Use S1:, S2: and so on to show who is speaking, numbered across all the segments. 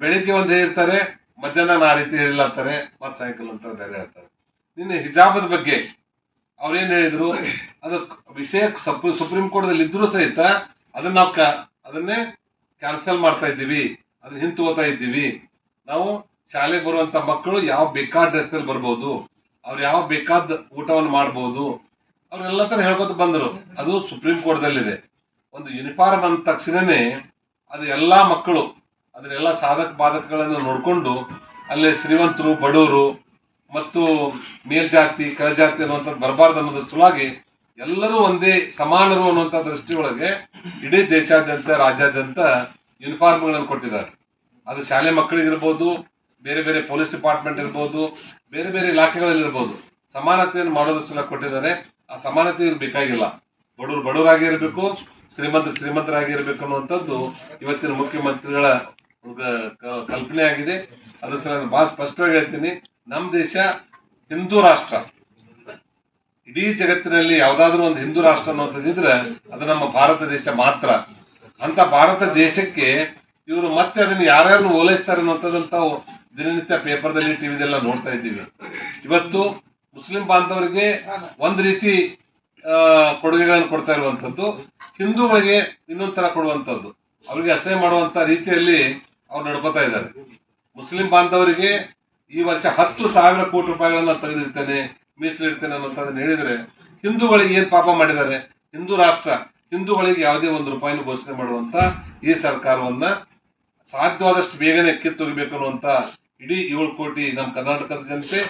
S1: ಬೆಳಿಗ್ಗೆ ಒಂದು ಹೇಳಿರ್ತಾರೆ ಮಧ್ಯಾಹ್ನ ಆ ರೀತಿ ಹೇಳಿಲ್ಲತ್ತಾರೆ ಮತ್ ಸಾಯಂಕಾಲ ಅಂತ ಬೇರೆ ಹೇಳ್ತಾರೆ. ನಿನ್ನೆ ಹಿಜಾಬದ ಬಗ್ಗೆ ಅವ್ರೇನ್ ಹೇಳಿದ್ರು, ಅದು ವಿಷಯ ಸುಪ್ರೀಂ ಸುಪ್ರೀಂ ಕೋರ್ಟ್ದಲ್ಲಿ ಇದ್ರೂ ಸಹಿತ ಅದನ್ನ ನಾವು ಅದನ್ನೇ ಕ್ಯಾನ್ಸಲ್ ಮಾಡ್ತಾ ಇದ್ದೀವಿ, ಅದನ್ನ ಹಿಂತುಗೋತಾ ಇದ್ದೀವಿ. ನಾವು ಶಾಲೆಗೆ ಬರುವಂತ ಮಕ್ಕಳು ಯಾವ ಬೇಕಾದ ಡ್ರೆಸ್ನಲ್ಲಿ ಬರ್ಬೋದು, ಅವ್ರು ಯಾವ ಬೇಕಾದ ಊಟವನ್ನು ಮಾಡ್ಬೋದು ಅವ್ರೆಲ್ಲ ತರ ಹೇಳ್ಕೊತ ಬಂದರು. ಅದು ಸುಪ್ರೀಂ ಕೋರ್ಟ್ದಲ್ಲಿದೆ. ಒಂದು ಯೂನಿಫಾರ್ಮ್ ಅಂದ ತಕ್ಷಣನೇ ಅದು ಎಲ್ಲಾ ಮಕ್ಕಳು ಅದನ್ನೆಲ್ಲ ಸಾಧಕ ಬಾಧಕಗಳನ್ನು ನೋಡಿಕೊಂಡು ಅಲ್ಲೇ ಶ್ರೀಮಂತರು, ಬಡವರು ಮತ್ತು ಮೇಲ್ಜಾತಿ, ಕೆಳಜಾತಿ ಅನ್ನುವಂಥದ್ದು ಬರಬಾರ್ದು ಅನ್ನೋದ್ರ ಸಲುವಾಗಿ ಎಲ್ಲರೂ ಒಂದೇ ಸಮಾನರು ಅನ್ನುವಂಥ ದೃಷ್ಟಿಯೊಳಗೆ ಇಡೀ ದೇಶಾದ್ಯಂತ, ರಾಜ್ಯಾದ್ಯಂತ ಯೂನಿಫಾರ್ಮ್ಗಳನ್ನು ಕೊಟ್ಟಿದ್ದಾರೆ. ಅದು ಶಾಲೆ ಮಕ್ಕಳಿಗಿರ್ಬೋದು, ಬೇರೆ ಬೇರೆ ಪೊಲೀಸ್ ಡಿಪಾರ್ಟ್ಮೆಂಟ್ ಇರ್ಬೋದು, ಬೇರೆ ಬೇರೆ ಇಲಾಖೆಗಳಲ್ಲಿ ಇರ್ಬೋದು ಸಮಾನತೆಯನ್ನು ಮಾಡೋದ್ರ ಸಲ ಕೊಟ್ಟಿದ್ದಾರೆ. ಆ ಸಮಾನತೆ ಇವ್ರು ಬೇಕಾಗಿಲ್ಲ. ಬಡವರು ಬಡವರಾಗಿ ಇರಬೇಕು ಶ್ರೀಮಂತ ಶ್ರೀಮಂತರಾಗಿ ಇರಬೇಕು ಅನ್ನುವಂಥದ್ದು ಇವತ್ತಿನ ಮುಖ್ಯಮಂತ್ರಿಗಳ ಕಲ್ಪನೆ ಆಗಿದೆ. ಅದ್ರ ಸಲ ಬಹಳ ಸ್ಪಷ್ಟವಾಗಿ ಹೇಳ್ತೀನಿ. ನಮ್ಮ ದೇಶ ಹಿಂದೂ ರಾಷ್ಟ್ರ. ಇಡೀ ಜಗತ್ತಿನಲ್ಲಿ ಯಾವ್ದಾದ್ರು ಒಂದು ಹಿಂದೂ ರಾಷ್ಟ್ರ ಅನ್ನುವಂಥದ್ದಿದ್ರೆ ಅದು ನಮ್ಮ ಭಾರತ ದೇಶ ಮಾತ್ರ. ಅಂತ ಭಾರತ ದೇಶಕ್ಕೆ ಇವರು ಮತ್ತೆ ಅದನ್ನ ಯಾರ್ಯಾರನ್ನು ಓಲೈಸ್ತಾರೆ ಅನ್ನೋಂಥದ್ದಂತ ದಿನನಿತ್ಯ ಪೇಪರ್ದಲ್ಲಿ, ಟಿವಿದೆಲ್ಲ ನೋಡ್ತಾ ಇದ್ದೀವಿ. ಇವತ್ತು ಮುಸ್ಲಿಂ ಬಾಂಧವರಿಗೆ ಒಂದ್ ರೀತಿ ಕೊಡುಗೆಗಳನ್ನು ಕೊಡ್ತಾ ಇರುವಂತದ್ದು ಹಿಂದೂಗಳಿಗೆ ಇನ್ನೊಂದ್ ತರ ಕೊಡುವಂತದ್ದು ಅವರಿಗೆ ಅಸಹ್ಯ ಮಾಡುವಂತ ರೀತಿಯಲ್ಲಿ ಅವ್ರು ನಡ್ಕೋತಾ ಇದ್ದಾರೆ. ಮುಸ್ಲಿಂ ಬಾಂಧವರಿಗೆ ಈ ವರ್ಷ ಹತ್ತು ಸಾವಿರ ಕೋಟಿ ರೂಪಾಯಿಗಳನ್ನ ತೆಗೆದಿರ್ತೇನೆ ಮೀಸಲಿಡ್ತೇನೆ ಅನ್ನೋಂಥದ್ದನ್ನ ಹೇಳಿದ್ರೆ ಹಿಂದೂಗಳಿಗೆ ಏನ್ ಪಾಪ ಮಾಡಿದ್ದಾರೆ? ಹಿಂದೂ ರಾಷ್ಟ್ರ, ಹಿಂದೂಗಳಿಗೆ ಯಾವುದೇ ಒಂದು ರೂಪಾಯಿನ ಘೋಷಣೆ ಮಾಡುವಂತ ಈ ಸರ್ಕಾರವನ್ನ ಸಾಧ್ಯವಾದಷ್ಟು ಬೇಗನೆ ಕಿತ್ತೊಗಿಬೇಕು ಅನ್ನುವಂತ ಇಡೀ ಏಳು ಕೋಟಿ ನಮ್ಮ ಕರ್ನಾಟಕದ ಜನತೆ,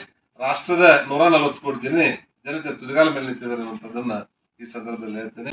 S1: ರಾಷ್ಟ್ರದ ನೂರ ನಲವತ್ತು ಕೋಟಿ ಜನ, ಜನತೆ ತುದಿಗಾಲ ಮೇಲೆ ನಿಂತಿದ್ದಾರೆ ಅನ್ನುವಂಥದ್ದನ್ನ ಈ ಸಂದರ್ಭದಲ್ಲಿ ಹೇಳ್ತೇನೆ.